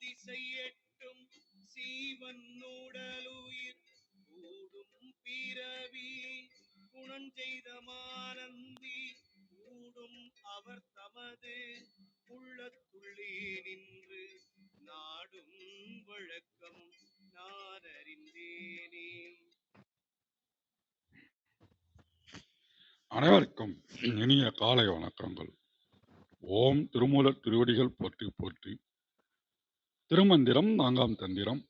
திசை எட்டும் சீவன் உடலுயிர் கூடும் பிறவி குணஞ்செய்த மானந்தி கூடும் அவர் தமது உள்ளத்துள்ளே நின்று நாடும் வழக்கம் நான் அறிந்தேனே அனைவருக்கும் இனிய காலை வணக்கங்கள். ஓம் திருமூல திருவடிகள் போற்றி போற்றி திருமந்திரம் நான்காம் தந்திரம்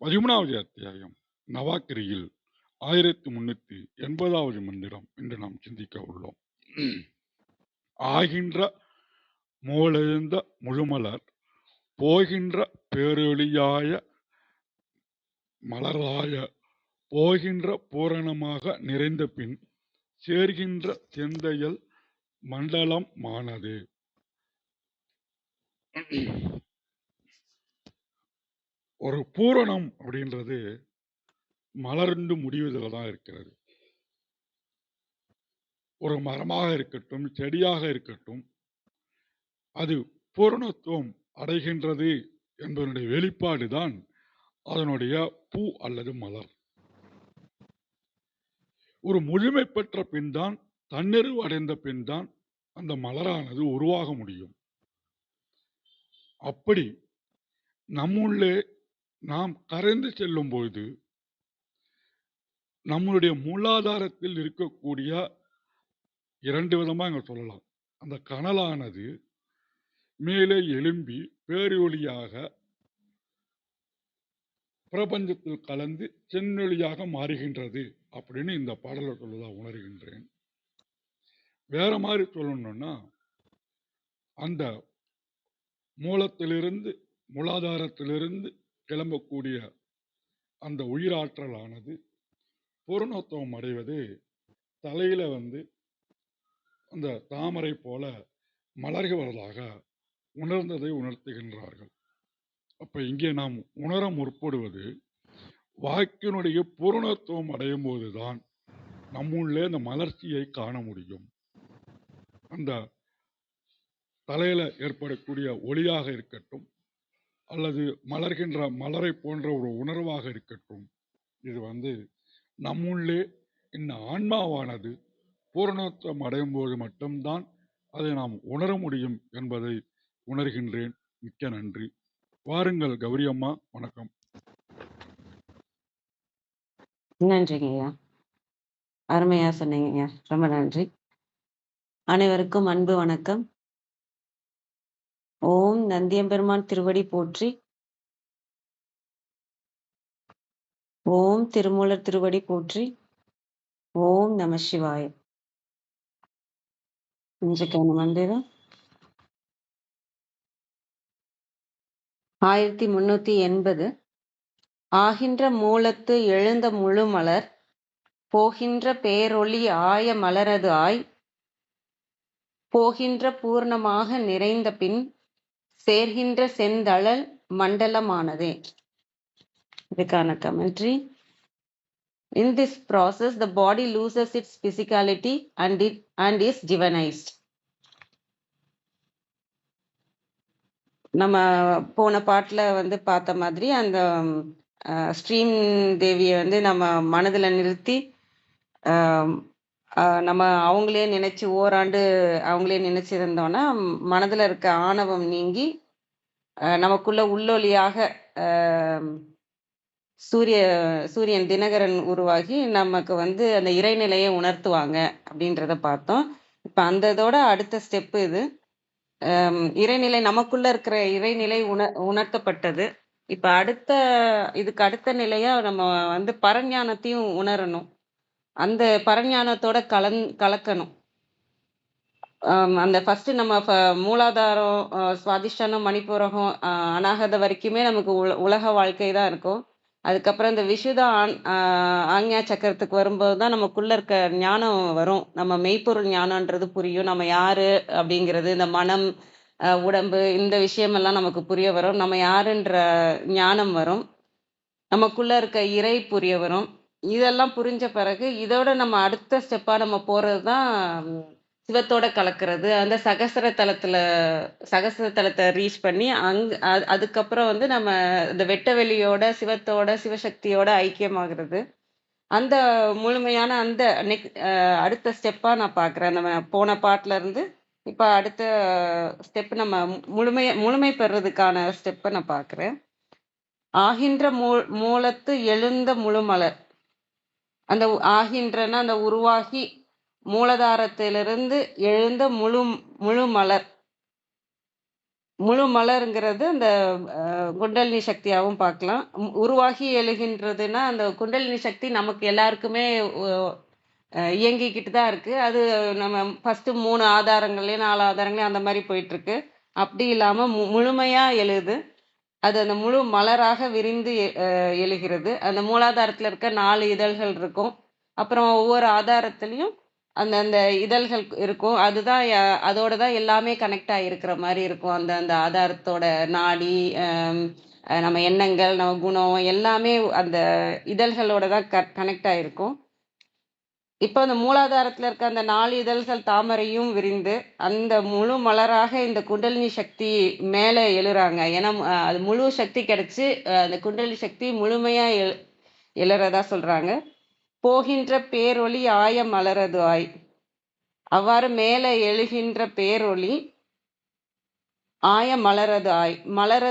பதிமூணாவது அத்தியாயம் நவாக்கிரியில் ஆயிரத்தி முன்னூத்தி எண்பதாவது மந்திரம் என்று நாம் சிந்திக்க உள்ளோம். ஆகின்ற மூலெழுந்த முழுமலர் போகின்ற பேரொழியாய மலராய போகின்ற பூரணமாக நிறைந்த பின் சேர்கின்ற செந்தையல் மண்டலமானது. ஒரு பூரணம் அப்படின்றது மலர்ந்து முடிவதில் தான் இருக்கிறது. ஒரு மரமாக இருக்கட்டும் செடியாக இருக்கட்டும் அது பூரணத்துவம் அடைகின்றது என்பதனுடைய வெளிப்பாடு தான் அதனுடைய பூ அல்லது மலர். ஒரு முழுமை பெற்ற பின் தான் தன்னிறைவு அடைந்த பின் தான் அந்த மலரானது உருவாக முடியும். அப்படி நம்முள்ளே நாம் கரைந்து செல்லும் பொழுது நம்மளுடைய மூலாதாரத்தில் இருக்கக்கூடிய இரண்டு விதமாக இங்கே சொல்லலாம். அந்த கனலானது மேலே எழும்பி பேரொழியாக பிரபஞ்சத்தில் கலந்து சென்னொழியாக மாறுகின்றது அப்படின்னு இந்த பாடலை சொல்லதான் உணர்கின்றேன். வேற மாதிரி சொல்லணும்னா அந்த மூலத்திலிருந்து மூலாதாரத்திலிருந்து கிளம்பக்கூடிய அந்த உயிராற்றலானது பூரணத்துவம் அடைவது தலையில வந்து அந்த தாமரை போல மலர்கிறதாக உணர்ந்ததை உணர்த்துகின்றார்கள். அப்ப இங்கே நாம் உணர முற்படுவது வாக்கினுடைய பூரணத்துவம் அடையும் போதுதான் நம்முள்ளே அந்த மலர்ச்சியை காண முடியும். அந்த தலையில ஏற்படக்கூடிய ஒளியாக இருக்கட்டும் அல்லது மலர்கின்ற மலரை போன்ற ஒரு உணர்வாக இருக்கட்டும். இது வந்து நம்முள்ளே இந்த ஆன்மாவானது பூரணத்துவம் அடையும் போது மட்டும்தான் அதை நாம் உணர முடியும் என்பதை உணர்கின்றேன். மிக்க நன்றி. வாருங்கள் கௌரி அம்மா வணக்கம். நன்றிங்க ஐயா. அருமையா சொன்னீங்க ரொம்ப நன்றி. அனைவருக்கும் அன்பு வணக்கம். ஓம் நந்தியம்பெருமான் திருவடி போற்றி. ஓம் திருமூலர் திருவடி போற்றி. ஓம் நம சிவாய. இன்றைக்கான மந்திரம் ஆயிரத்தி முன்னூத்தி எண்பது. ஆகின்ற மூலத்து எழுந்த முழு மலர் போகின்ற பேரொளி ஆய மலரது ஆய் போகின்ற பூர்ணமாக நிறைந்த பின் சேர்கின்ற செந்தழல் மண்டலமானதே இதுக்கான commentary In this process, the body loses its physicality and it and is divinized. நம்ம போன பாட்டுல வந்து பார்த்த மாதிரி அந்த ஸ்ட்ரீம் ஸ்ரீம் தேவியை வந்து நம்ம மனதுல நிறுத்தி நம்ம அவங்களே நினைச்சு ஓராண்டு அவங்களே நினைச்சிருந்தோன்னா மனதில் இருக்க ஆணவம் நீங்கி நமக்குள்ள உள்ளொலியாக சூரிய சூரியன் தினகரன் உருவாகி நமக்கு வந்து அந்த இறைநிலையை உணர்த்துவாங்க அப்படின்றத பார்த்தோம். இப்போ அந்த இதோட அடுத்த ஸ்டெப்பு இது. இறைநிலை நமக்குள்ள இருக்கிற இறைநிலை உண உணர்த்தப்பட்டது. இப்போ அடுத்த இதுக்கு அடுத்த நிலையா நம்ம வந்து பரஞானத்தையும் உணரணும். அந்த பரஞானத்தோட கலந் கலக்கணும். அந்த ஃபர்ஸ்ட் நம்ம ஃப- மூலாதாரம் சுவாதிஷ்டானம் மணிப்பூரகம் அனாகத வரைக்குமே நமக்கு உல உலக வாழ்க்கை தான் இருக்கும். அதுக்கப்புறம் இந்த விஷுத ஆண் ஆஹ் சக்கரத்துக்கு வரும்போது தான் நமக்குள்ள இருக்க ஞானம் வரும். நம்ம மெய்ப்பொருள் ஞானம்ன்றது புரியும். நம்ம யாரு அப்படிங்கிறது இந்த மனம் உடம்பு இந்த விஷயமெல்லாம் நமக்கு புரிய வரும். நம்ம யாருன்ற ஞானம் வரும். நமக்குள்ள இருக்க இறை புரிய வரும். இதெல்லாம் புரிஞ்ச பிறகு இதோட நம்ம அடுத்த ஸ்டெப்பா நம்ம போறது தான் சிவத்தோட கலக்கிறது. அந்த சகசர தலத்துல சகசர தலத்தை ரீச் பண்ணி அங் அது- அதுக்கப்புறம் வந்து நம்ம இந்த வெட்ட வெளியோட சிவத்தோட சிவசக்தியோட ஐக்கியமாகிறது. அந்த முழுமையான அந்த நெக் அடுத்த ஸ்டெப்பா நான் பார்க்குறேன் நம்ம போன பாட்டுல இருந்து இப்போ அடுத்த ஸ்டெப் நம்ம முழுமை முழுமை பெறுறதுக்கான ஸ்டெப்பை நான் பார்க்குறேன் ஆகின்ற மூ மூலத்து எழுந்த முழுமலர். அந்த ஆகின்றன அந்த உருவாகி மூலதாரத்திலிருந்து எழுந்த முழு முழு மலர். முழு மலருங்கிறது அந்த குண்டலினி சக்தியாகவும் பார்க்கலாம். உருவாகி எழுகின்றதுன்னா அந்த குண்டலினி சக்தி நமக்கு எல்லாருக்குமே இயங்கிக்கிட்டு தான் இருக்குது அது நம்ம ஃபஸ்ட்டு மூணு ஆதாரங்கள்லேயும் நாலு ஆதாரங்களையும் அந்த மாதிரி போயிட்டுருக்கு அப்படி இல்லாமல் மு முழுமையாக எழுது. அது அந்த முழு மலராக விரிந்து எழுகிறது. அந்த மூலாதாரத்தில் இருக்க நாலு இதழ்கள் இருக்கும். அப்புறம் ஒவ்வொரு ஆதாரத்துலேயும் அந்த அந்த இதழ்கள் இருக்கும். அதுதான் அதோட தான் எல்லாமே கனெக்ட் ஆகிருக்கிற மாதிரி இருக்கும். அந்த அந்த ஆதாரத்தோட நாடி நம்ம எண்ணங்கள் நம்ம குணம் எல்லாமே அந்த இதழ்களோட தான் கனெக்ட் ஆகிருக்கும். இப்போ அந்த மூலாதாரத்தில் இருக்க அந்த நாலு இதழ்கள் தாமரையும் விரிந்து அந்த முழு மலராக இந்த குண்டலினி சக்தி மேலே எழுறாங்க. ஏன்னா அது முழு சக்தி கிடச்சி அந்த குண்டலினி சக்தி முழுமையாக எழு எழுறதா சொல்கிறாங்க போகின்ற பேரொளி ஆய மலரது ஆய். அவ்வாறு மேலே எழுகின்ற பேரொளி ஆய மலரது ஆய். மலர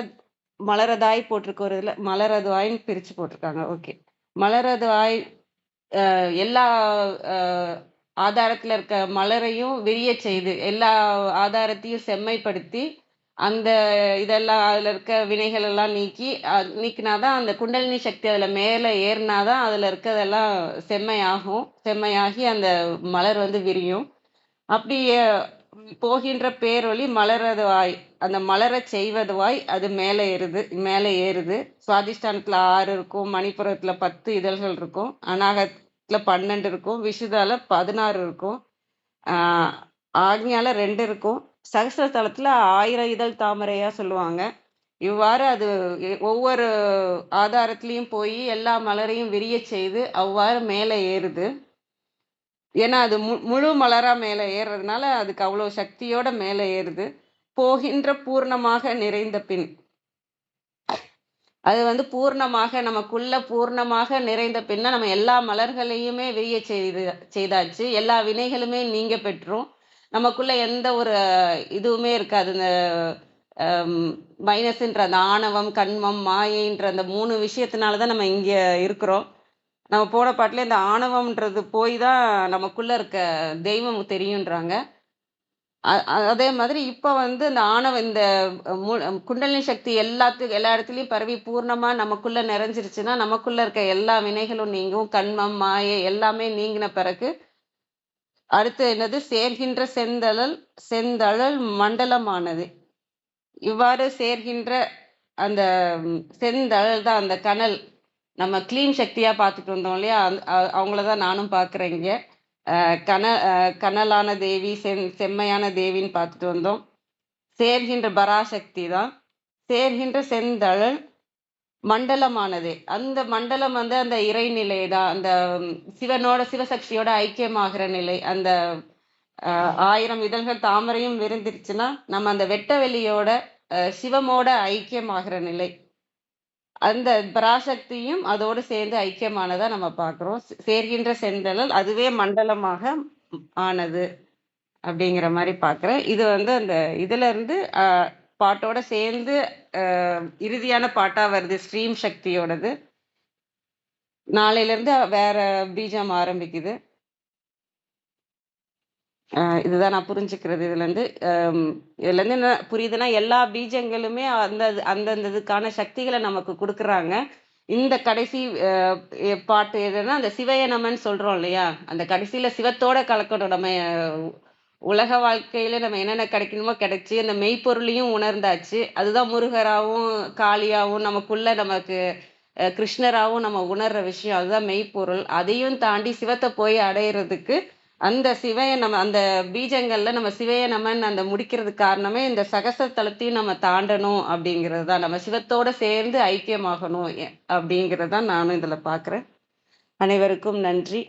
மலரதாய் போட்டிருக்க ஒரு மலரது ஆய்ன்னு பிரித்து போட்டிருக்காங்க. ஓகே. மலரது ஆய் எல்லா ஆதாரத்தில் இருக்க மலரையும் விரிய செய்து எல்லா ஆதாரத்தையும் செம்மைப்படுத்தி அந்த இதெல்லாம் அதில் இருக்க வினைகள் எல்லாம் நீக்கி அஹ், நீக்கினாதான் அந்த குண்டலினி சக்தி அதில் மேலே ஏறினா ஏறினாதான் அதில் இருக்கதெல்லாம் செம்மையாகும் செம்மையாகி அந்த மலர் வந்து விரியும். அப்படி போகின்ற பேரொளி மலரதுவாய் அந்த மலரச் செய்வதுவாய் அது மேலே ஏறுது மேலே ஏறுது. சுவாதிஷ்டானத்தில் ஆறு இருக்கும் மணிப்புறத்தில் பத்து இதழ்கள் இருக்கும் அநாகத்தில் பன்னெண்டு இருக்கும் விஷுதால பதினாறு இருக்கும் ஆக்ஞால ரெண்டு இருக்கும். சகசிரதலத்துல ஆயிரம் இதழ் தாமரையாக சொல்லுவாங்க. இவ்வாறு அது ஒவ்வொரு ஆதாரத்திலையும் போய் எல்லா மலரையும் விரிய செய்து அவ்வாறு மேலே ஏறுது. ஏன்னா அது மு- முழு மலரா மேலே ஏறுறதுனால அதுக்கு அவ்வளோ சக்தியோட மேலே ஏறுது. போகின்ற பூர்ணமாக நிறைந்த பின். அது வந்து பூர்ணமாக நமக்குள்ள பூர்ணமாக நிறைந்த பின்ன நம்ம எல்லா மலர்களையுமே விரிய செய்து செய்தாச்சு. எல்லா வினைகளுமே நீங்க பெற்றோம். நமக்குள்ள எந்த ஒரு இதுவுமே இருக்காது. இந்த மைனஸ்ன்ற அந்த ஆணவம் கண்மம் மாயைன்ற அந்த மூணு விஷயத்தினால தான் நம்ம இங்க இருக்கிறோம். நம்ம போன பாட்டில் இந்த ஆணவம்ன்றது போய் தான் நமக்குள்ளே இருக்க தெய்வம் தெரியுன்றாங்க. அதே மாதிரி இப்போ வந்து இந்த ஆணவ இந்த குண்டலினி சக்தி எல்லாத்துக்கும் எல்லா இடத்துலையும் பரவி பூர்ணமாக நமக்குள்ளே நிறைஞ்சிருச்சுன்னா நமக்குள்ளே இருக்க எல்லா வினைகளும் நீங்கும். கண்மம் மாயை எல்லாமே நீங்கின பிறகு அடுத்து என்னது? சேர்கின்ற செந்தழல் செந்தழல் மண்டலமானது. இவ்வாறு சேர்கின்ற அந்த செந்தழல் தான் அந்த கனல். நம்ம க்ளீன் சக்தியாக பார்த்துட்டு வந்தோம் இல்லையா? அந்த- அவங்கள தான் நானும் பார்க்குறேன் கன கனலான தேவி செம் செம்மையான தேவின்னு பார்த்துட்டு வந்தோம். சேர்கின்ற பராசக்தி தான். சேர்கின்ற செந்தழல் மண்டலமானது. அந்த மண்டலம் வந்து அந்த இறைநிலை தான் அந்த சிவனோட சிவசக்தியோட ஐக்கியமாகிற நிலை. அந்த ஆயிரம் இதழ்கள் தாமரையும் விரிந்திருச்சுன்னா நம்ம அந்த வெட்ட வெளியோட சிவமோட ஐக்கியமாகிற நிலை. அந்த பராசக்தியும் அதோடு சேர்ந்து ஐக்கியமானதா நம்ம பார்க்குறோம். சேர்கின்ற செந்தழல் அதுவே மண்டலமாக ஆனது அப்படிங்கிற மாதிரி பார்க்குறேன். இது வந்து அந்த இதுல இருந்து பாட்டோட சேர்ந்து இறுதியான பாட்டா வருது ஸ்ரீம் சக்தியோடது. நாளையிலேருந்து வேற பீஜம் ஆரம்பிக்குது. இதுதான் நான் புரிஞ்சுக்கிறது. இதுலேருந்து இதுலேருந்து என்ன புரியுதுன்னா எல்லா பீஜங்களுமே அந்த அந்தந்த இதுக்கான சக்திகளை நமக்கு கொடுக்குறாங்க. இந்த கடைசி பாட்டு எதுன்னா அந்த சிவய சொல்கிறோம் இல்லையா? அந்த கடைசியில் சிவத்தோட கலக்கணும். நம்ம உலக வாழ்க்கையில் நம்ம என்னென்ன கிடைக்கணுமோ கிடைச்சி அந்த மெய்ப்பொருளையும் உணர்ந்தாச்சு. அதுதான் முருகராகவும் காளியாகவும் நமக்குள்ள நமக்கு கிருஷ்ணராகவும் நம்ம உணர்ற விஷயம். அதுதான் மெய்ப்பொருள். அதையும் தாண்டி சிவத்தை போய் அடையிறதுக்கு அந்த சிவைய நம்ம அந்த பீஜங்கள்ல நம்ம சிவைய நமன் அந்த முடிக்கிறதுக்கு காரணமே இந்த சகசதலத்தையும் நம்ம தாண்டணும் அப்படிங்கிறது தான் நம்ம சிவத்தோட சேர்ந்து ஐக்கியமாகணும் அப்படிங்கிறது தான் நானும் இதில் பார்க்குறேன் அனைவருக்கும் நன்றி.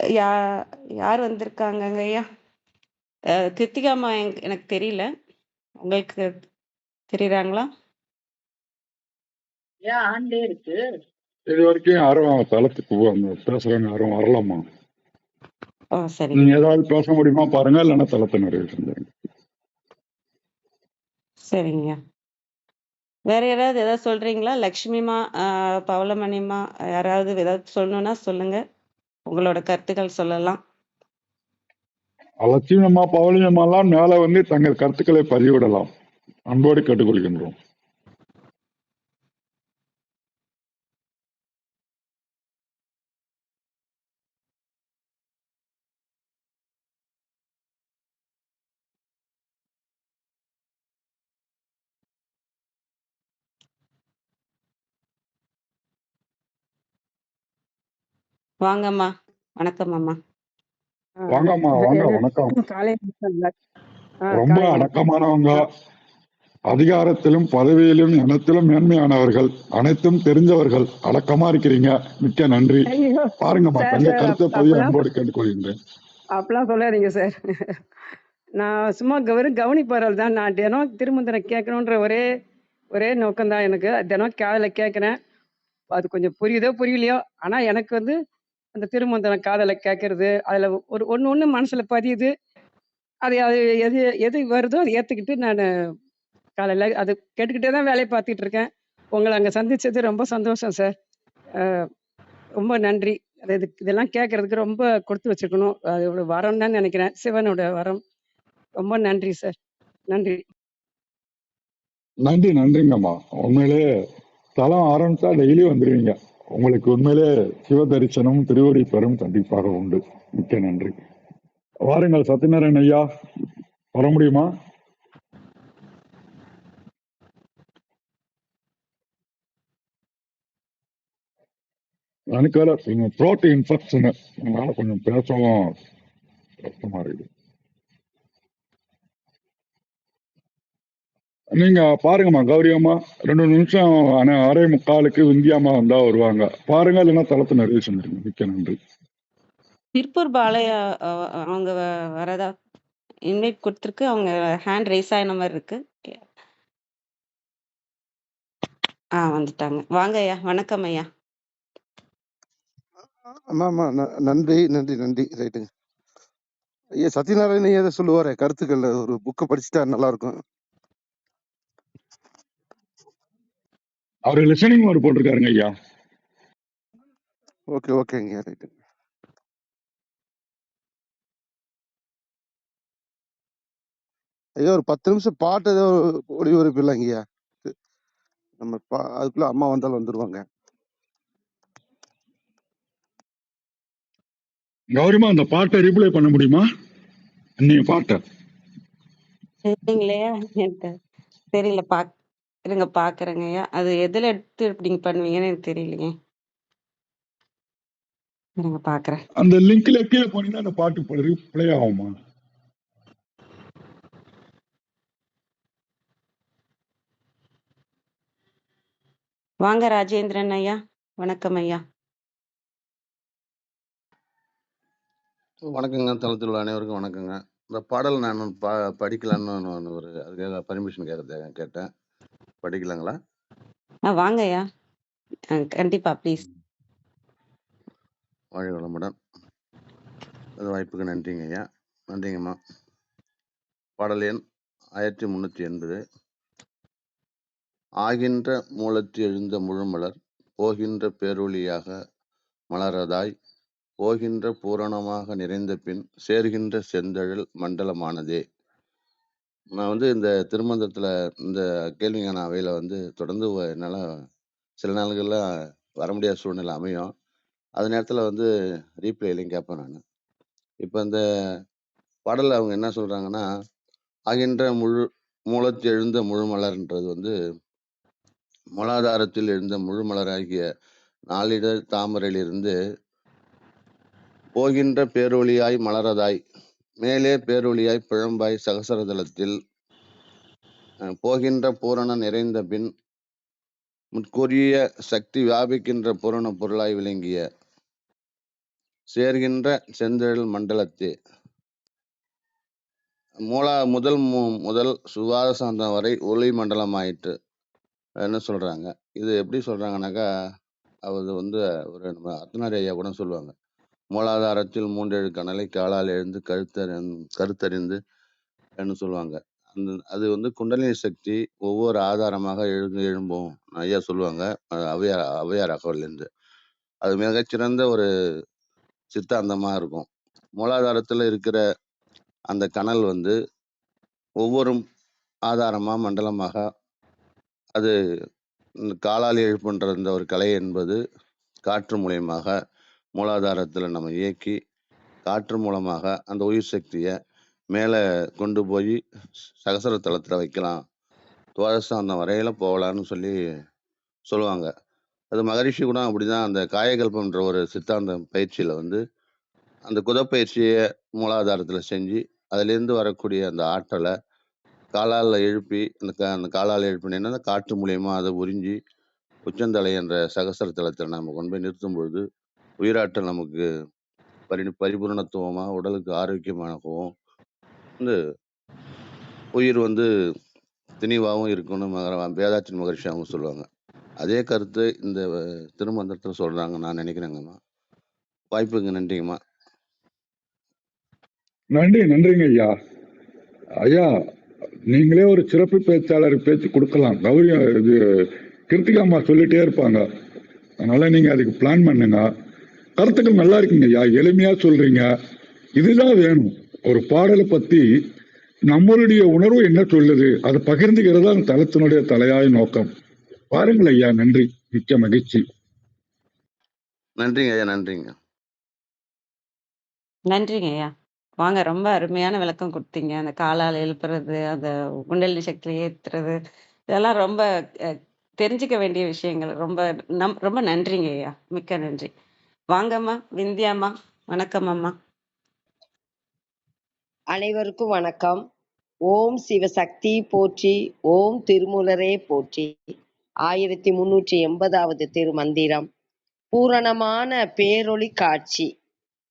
யா யார் வந்திருக்காங்கங்க ஐயா? கிருத்திகாமா எனக்கு தெரியல. உங்களுக்கு தெரியுறாங்களா? ஏன் ஆண்டே இருக்கு. இது வரைக்கும் யாரும் தளத்துக்கு வந்து பேசுறவங்க யாரும் வரலாமா நீங்க ஏதாவது பேச முடியுமா பாருங்க இல்லைன்னா தளத்தை நிறைவு செஞ்சுருங்க. சரிங்க. வேற யாராவது ஏதாவது சொல்றீங்களா? லக்ஷ்மிமா பவளமணிமா யாராவது ஏதாவது சொல்லணும்னா சொல்லுங்க. உங்களோட கருத்துக்கள் சொல்லலாம். லட்சுமியம்மா பவளியம்மாலாம் மேல வந்து தங்கள் கருத்துக்களை பதிவிடலாம். அன்போடு கேட்டுக்கொள்கின்றோம். வாங்கம்மா. வணக்கம் அம்மா. வாங்கம்மா வாங்க வணக்கம். ரொம்ப. அடக்கமானவங்க. அதிகாரத்திலும் பதவியிலும் இனத்திலும் மேன்மையானவர்கள். அனைத்தும் தெரிஞ்சவர்கள். அடக்கமா இருக்கிறீங்க. மிக்க நன்றி. பாருங்கம்மா தங்க கருத்தை பதிவு அன்போடு கேட்டுக்கொள்கின்றேன். அப்படிலாம் சொல்லாதீங்க சார். நான் சும்மா வெறும் கவனிப்பாரல் தான். நான் தினம் திருமந்தனை கேட்கணுன்ற ஒரே ஒரே நோக்கம் தான் எனக்கு. தினம் காதில் கேட்குறேன். அது கொஞ்சம் புரியுதோ புரியலையோ? ஆனால் எனக்கு வந்து அந்த திருமந்தன காதலை கேட்கறது அதில் ஒரு ஒன்று ஒன்று மனசில் பதியுது. அது அது எது எது வருதோ அதை ஏற்றுக்கிட்டு நான் காலையில் அது கேட்டுக்கிட்டே தான் வேலையை பார்த்துட்டு இருக்கேன். உங்களை அங்கே சந்தித்தது ரொம்ப சந்தோஷம் சார். ரொம்ப நன்றி. அது இதெல்லாம் கேட்கறதுக்கு ரொம்ப கொடுத்து வச்சுக்கணும் அது ஒரு வரம் தான் நினைக்கிறேன். சிவனோட வரம். ரொம்ப நன்றி சார். நன்றி. நன்றி நன்றிங்கம்மா. உண்மையிலே தளம் ஆரம்பிச்சா டெய்லி வந்துருவீங்க. உங்களுக்கு உண்மையிலே சிவ தரிசனம் திருவடி பெறும் கண்டிப்பாக உண்டு. மிக்க நன்றி. வாருங்கள் சத்யநாராயண் ஐயா. வர முடியுமா? எனக்கு வேற கொஞ்சம் த்ரோட் இன்ஃபெக்ஷனு அதனால கொஞ்சம் பேசவும் கஷ்டமா இருக்குது. நீங்க பாருங்கம்மா கௌரி அம்மா. ரெண்டு நிமிஷம் ஆனா அரை முக்காலுக்கு விந்தியாமா வந்தா வருவாங்க. பாருங்க இல்லைன்னா தளத்தை நிறைவு செஞ்சிருங்க மிக்க நன்றி. திருப்பூர் பாலையா அவங்க வ- வரதா? இன்வைட் கொடுத்துருக்கு. அவங்க ஹேண்ட் ரைஸ் ஆன மாதிரி இருக்கு. ஆ வந்துட்டாங்க. வாங்க ஐயா. வணக்கம் ஐயா. ஆமா ஆமா. ந- நன்றி நன்றி நன்றி. ரைட்டுங்க. ஐயா சத்யநாராயண ஐயா தான் சொல்லுவாரு கருத்துக்கள். ஒரு புக்கை படிச்சுட்டா நல்லா இருக்கும். அவர் லிசனிங் ஒரு போட்டிருக்காருங்க ஐயா. ஓகே ஓகேங்க ரைட்டு ஐயா ஒரு பத்து நிமிஷம் பாட்டு ஏதோ ஒளிபரப்பு இல்லைங்க ஐயா. நம்ம பா- அதுக்குள்ள அம்மா வந்தாலும் வந்துருவாங்க. கௌரிமா அந்த பாட்டை ரிப்ளை பண்ண முடியுமா? நீங்க பாட்டை. தெரியல பாக் இருங்க பாக்குறேங்க. ஐயா அது எதுல எடுத்து இப்படிங்க பண்ணுவீங்கன்னு எனக்கு தெரியலைங்க. இருங்க பாக்குறேன். அந்த லிங்க்ல கீழே போனீங்கன்னா அந்த பாட்டு ரிப்ளை ஆகுமா? வாங்க ராஜேந்திரன் ஐயா. வணக்கம் ஐயா. வணக்கங்க தளத்தில் உள்ள அனைவருக்கும் வணக்கங்க. இந்த பாடல் நான் பா படிக்கலான்னு நான் ஒரு அதுக்காக பர்மிஷன் கேட்கறதுக்காக கேட்டேன். படிக்கலாங்களா? ஆ வாங்க ஐயா ஆ, கண்டிப்பா ப்ளீஸ். வாழ வளமுடன். அது வாய்ப்புக்கு நன்றிங்க ஐயா நன்றிங்கம்மா. பாடல் எண் ஆயிரத்தி முந்நூற்றி எண்பது. ஆகின்ற மூலத்து எழுந்த முழுமலர் போகின்ற பேரொளியாக மலரதாய் போகின்ற பூரணமாக நிறைந்த பின் சேர்கின்ற செந்தழல் மண்டலமானதே. நான் வந்து இந்த திருமந்திரத்தில் இந்த கேள்விக்கான அவையில் வந்து தொடர்ந்து வ- என்னால் சில நாள்களில் வர முடியாத சூழ்நிலை அமையும். அது நேரத்தில் வந்து ரீப்ளேலையும் கேட்பேன் நான். இப்போ இந்த பாடலில் அவங்க என்ன சொல்கிறாங்கன்னா ஆகின்ற முழு மூலத்தில் எழுந்த முழுமலர்ன்றது வந்து மூலாதாரத்தில் எழுந்த முழுமலராகிய நாளிதழ் தாமரையிலிருந்து போகின்ற பேரொளியாய் மலரதாய் மேலே பேரொழியாய் பிழம்பாய் சகசரதலத்தில் அஹ், போகின்ற பூரண நிறைந்த பின் முற்கூறிய சக்தி வியாபிக்கின்ற பூரண பொருளாய் விளங்கிய சேர்கின்ற செந்தழல் மண்டலத்தே. மூலா முதல் மு- முதல் சுவாத சாந்தம் வரை ஒளி மண்டலமாயிற்று. என்ன சொல்றாங்க? இது எப்படி சொல்றாங்கனாக்கா அது வந்து ஒரு நம்ம அர்த்தநாரி ஐயா கூட சொல்லுவாங்க. மூலாதாரத்தில் மூன்றேழு கணலை காலால் எழுந்து கருத்தறி கருத்தறிந்து என்று சொல்லுவாங்க? அந்த அது வந்து குண்டலினி சக்தி ஒவ்வொரு ஆதாரமாக எழுந்து எழும்பும் ஐயா சொல்லுவாங்க. அவையார் அவையார் அகவல்லேருந்து அது மிகச்சிறந்த ஒரு சித்தாந்தமாக இருக்கும். மூலாதாரத்தில் இருக்கிற அந்த கனல் வந்து ஒவ்வொரு ஆதாரமாக மண்டலமாக அது காலால் எழுப்புன்ற இந்த ஒரு கலை என்பது காற்று மூலியமாக மூலாதாரத்தில் நம்ம இயக்கி காற்று மூலமாக அந்த உயிர் சக்தியை மேலே கொண்டு போய் சகசர தளத்தில் வைக்கலாம். துவாதசாந்தம் வரையில் போகலான்னு சொல்லி சொல்லுவாங்க. அது மகரிஷி கூட அப்படிதான் அந்த காயகல்பம்ன்ற ஒரு சித்தாந்த பயிற்சியில் வந்து அந்த குதப்பயிற்சியை மூலாதாரத்தில் செஞ்சு அதுலேருந்து வரக்கூடிய அந்த ஆற்றலை காலால் எழுப்பி அந்த கா அந்த காலால் எழுப்பினேன்னா அந்த காற்று மூலயமா அதை உறிஞ்சி உச்சந்தலை என்ற சகசர தளத்தில் நம்ம கொண்டு போய் நிறுத்தும் பொழுது உயிராற்றல் நமக்கு பரி பரிபூரணத்துவமாக உடலுக்கு ஆரோக்கியமாகவும் வந்து உயிர் வந்து திணிவாகவும் இருக்கும்னு மகர மகர்ஷி அவங்க சொல்லுவாங்க. அதே கருத்து இந்த திருமந்திரத்தில் சொல்கிறாங்க நான் நினைக்கிறேங்கம்மா. வாய்ப்புக்கு நன்றிங்கம்மா. நன்றி நன்றிங்க ஐயா. ஐயா நீங்களே ஒரு சிறப்பு பேச்சாளர் பேச்சு கொடுக்கலாம். கௌரி இது கிருத்திகாம்மா சொல்லிட்டே இருப்பாங்க. அதனால நீங்க அதுக்கு பிளான் பண்ணுங்க. கருத்துக்கள் நல்லா இருக்குங்க ஐயா எளிமையா சொல்றீங்க. இதுதான் வேணும். ஒரு பாடலை பத்தி நம்மளுடைய உணர்வு என்ன சொல்லுது? அதை பகிர்ந்துக்கிறது அந்த தளத்தினுடைய தலையாய நோக்கம். பாருங்கள் ஐயா. நன்றி. மிக்க மகிழ்ச்சி. நன்றிங்க ஐயா. நன்றிங்க. நன்றிங்க ஐயா. வாங்க. ரொம்ப அருமையான விளக்கம் கொடுத்தீங்க. அந்த காலால் எழுப்புறது அந்த குண்டலினி சக்தியை ஏத்துறது இதெல்லாம் ரொம்ப அஹ், தெரிஞ்சுக்க வேண்டிய விஷயங்கள். ரொம்ப நம் ரொம்ப நன்றிங்க ஐயா. மிக்க நன்றி. வாங்கம்மா விந்தியாம்மா வணக்கம் அம்மா அனைவருக்கும் வணக்கம். ஓம் சிவசக்தி போற்றி ஓம் திருமூலரே போற்றி. ஆயிரத்தி முன்னூற்றி எண்பதாவது திருமந்திரம். பூரணமான பேரொளி காட்சி.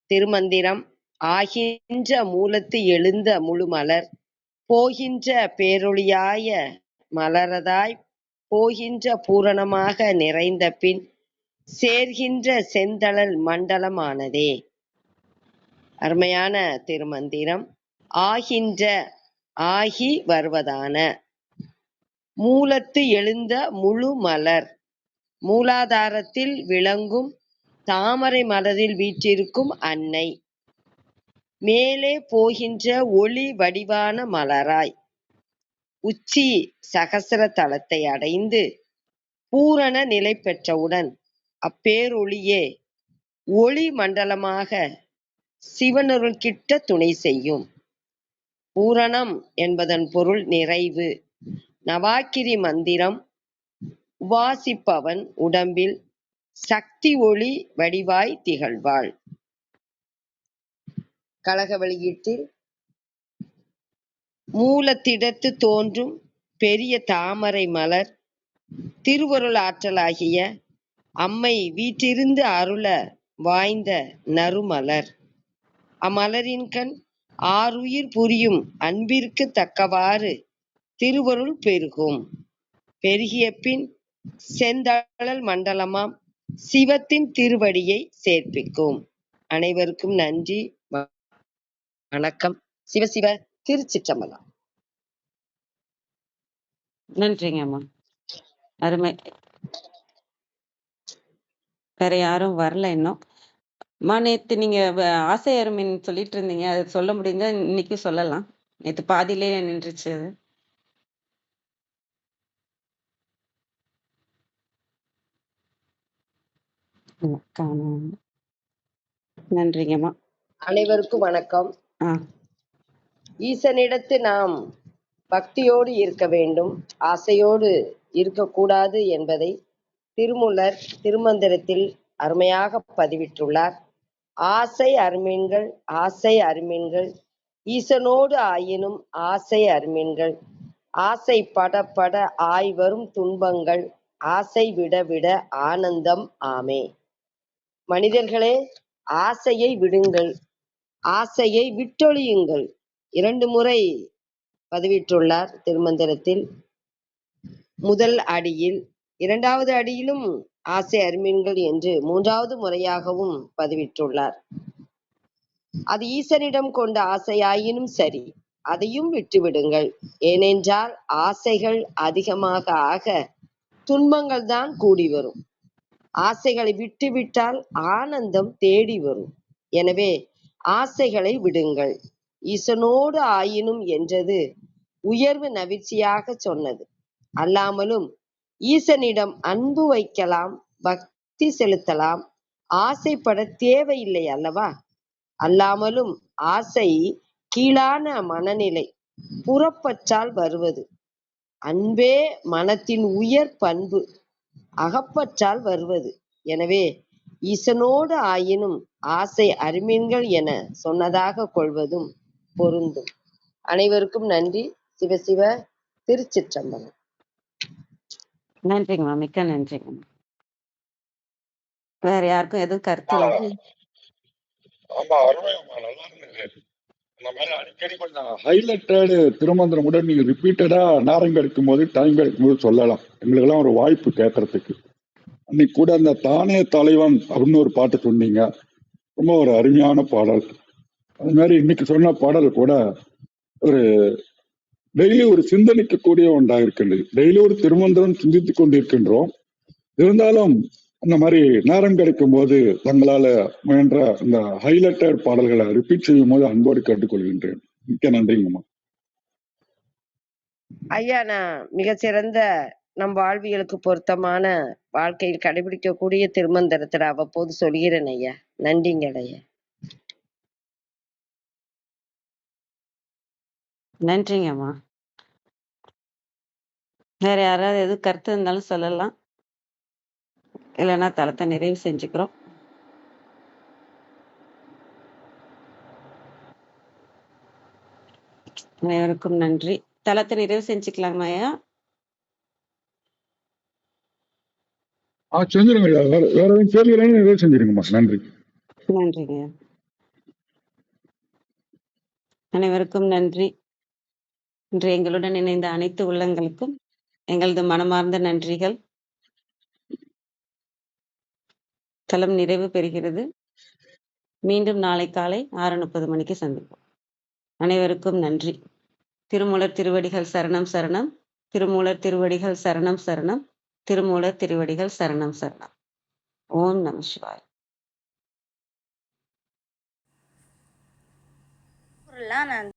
திருமந்திரம் ஆகின்ற மூலத்து எழுந்த முழுமலர். போகின்ற பேரொளியாய மலரதாய் போகின்ற பூரணமாக நிறைந்த பின் சேர்கின்ற செந்தழல் மண்டலமானதே. அருமையான திருமந்திரம். ஆகின்ற ஆகி வருவதான. மூலத்து எழுந்த முழு மலர். மூலாதாரத்தில் விளங்கும் தாமரை மலரில் வீற்றிருக்கும் அன்னை. மேலே போகின்ற ஒளி வடிவான மலராய். உச்சி சகசர தலத்தை அடைந்து பூரண நிலை பெற்றவுடன் அப்பேரொளியே ஒளி மண்டலமாக சிவனருள் கிட்ட துணை செய்யும். பூரணம் என்பதன் பொருள் நிறைவு. நவாக்கிரி மந்திரம். உபாசிப்பவன் உடம்பில் சக்தி ஒளி வடிவாய் திகழ்வாள். கழக வெளியீட்டில் மூலத்திடத்து தோன்றும் பெரிய தாமரை மலர் திருவருள் ஆற்றலாகிய அம்மை வீற்றிருந்து அருள வாய்ந்த நறுமலர். அம்மலரின் கண் ஆறுயிர் புரியும் அன்பிற்கு தக்கவாறு திருவருள் பெருகும். பெருகிய பின் செந்தழல் மண்டலமாம் சிவத்தின் திருவடியை சேர்ப்பிக்கும். அனைவருக்கும் நன்றி. வணக்கம். சிவசிவ திருச்சிற்றம்பலம். நன்றிங்க அம்மா அருமை. வேற யாரும் வரல இன்னும். அம்மா நேத்து நீங்க வ- ஆசை அருமின் சொல்லிட்டு இருந்தீங்க. அது சொல்ல முடிஞ்சா இன்னைக்கு சொல்லலாம். நேத்து பாதியிலே நின்றுச்சு அது. ம், காணோம். நன்றிங்கம்மா. அனைவருக்கும் வணக்கம். ஆ. ஈசனிடத்து நாம் பக்தியோடு இருக்க வேண்டும். ஆசையோடு இருக்கக்கூடாது என்பதை திருமூலர் திருமந்திரத்தில் அருமையாக பதிவிட்டுள்ளார். ஆசை அருமீன்கள் ஆசை அருமீன்கள் ஈசனோடு ஆயினும் ஆசை அருமீன்கள். ஆசை பட பட ஆய் வரும் துன்பங்கள் ஆசை விட விட ஆனந்தம் ஆமே. மனிதர்களே ஆசையை விடுங்கள் ஆசையை விட்டொழியுங்கள். இரண்டு முறை பதிவிட்டுள்ளார் திருமந்திரத்தில். முதல் அடியில் இரண்டாவது அடியிலும் ஆசை அருமீன்கள் என்று மூன்றாவது முறையாகவும் பதிவிட்டுள்ளார். அது ஈசனிடம் கொண்ட ஆசையாயினும் சரி அதையும் விட்டுவிடுங்கள். ஏனென்றால் ஆசைகள் அதிகமாக ஆக துன்பங்கள் தான் கூடி வரும். ஆசைகளை விட்டுவிட்டால் ஆனந்தம் தேடி வரும். எனவே ஆசைகளை விடுங்கள். ஈசனோடு ஆயினும் என்றது உயர்வு நவிற்சியாக சொன்னது. அல்லாமலும் ஈசனிடம் அன்பு வைக்கலாம் பக்தி செலுத்தலாம். ஆசைப்பட தேவையில்லை அல்லவா? அல்லாமலும் ஆசை கீழான மனநிலை புறப்பற்றால் வருவது. அன்பே மனத்தின் உயர் பண்பு அகப்பற்றால் வருவது. எனவே ஈசனோடு ஆயினும் ஆசை அருமீன்கள் என சொன்னதாக கொள்வதும் பொருந்தும். அனைவருக்கும் நன்றி. சிவசிவ திருச்சிற்றம்பலம். நன்றிங்கம்மா மிக்க நன்றிங்கம்மா வேற யாருக்கும் எதுவும் கருத்து ஆமா அருமையாம்மா நல்லா இருந்தது இந்த மாதிரி அடிக்கடி கொஞ்சம் ஹைலைட்டடு திருமந்திரம் கூட நீங்க ரிப்பீட்டடா நேரம் கிடைக்கும் போது டைம் கிடைக்கும் போது சொல்லலாம். எங்களுக்கெல்லாம் ஒரு வாய்ப்பு கேட்கறதுக்கு அன்னைக்கு கூட அந்த தானே தலைவன் அப்படின்னு ஒரு பாட்டு சொன்னீங்க. ரொம்ப ஒரு அருமையான பாடல். அது மாதிரி இன்னைக்கு சொன்ன பாடல் கூட ஒரு டெய்லி ஒரு சிந்தனைக்கக்கூடிய ஒன்றாக ஒன்றா இருக்கின்றது டெய்லி ஒரு திருமந்திரம் சிந்தித்துக் கொண்டிருக்கின்றோம். இருந்தாலும் அந்த மாதிரி நேரம் கிடைக்கும் போது தங்களால முயன்ற அந்த ஹைலைட்டட் பாடல்களை ரிப்பீட் செய்யும் போது அன்போடு கேட்டுக்கொள்கின்றேன். மிக்க நன்றிங்கம்மா ஐயா நான் மிகச்சிறந்த நம் வாழ்வியலுக்கு பொருத்தமான வாழ்க்கையில் கடைபிடிக்கக்கூடிய திருமந்திரத்துல அவ்வப்போது சொல்கிறேன் ஐயா. நன்றிங்க ஐயா. நன்றிங்கம்மா. வேற யாராவது எதுவும் கருத்து இருந்தாலும் சொல்லலாம். இல்லைன்னா தளத்தை நிறைவு செஞ்சுக்கிறோம். அனைவருக்கும் நன்றி. தளத்தை நிறைவு செஞ்சுக்கலாமா ஐயா? ஆ செஞ்சிருங்க ஐயா. வேற வேற எதுவும் கேள்விகளும் நிறைய செஞ்சிருங்கம்மா. நன்றி. நன்றிங்க அனைவருக்கும் நன்றி. இன்று எங்களுடன் இணைந்த அனைத்து உள்ளங்களுக்கும் எங்களது மனமார்ந்த நன்றிகள். தளம் நிறைவு பெறுகிறது. மீண்டும் நாளை காலை ஆறு முப்பது மணிக்கு சந்திப்போம். அனைவருக்கும் நன்றி. திருமூலர் திருவடிகள் சரணம் சரணம். திருமூலர் திருவடிகள் சரணம் சரணம். திருமூலர் திருவடிகள் சரணம் சரணம். ஓம் நம சிவாய். நான்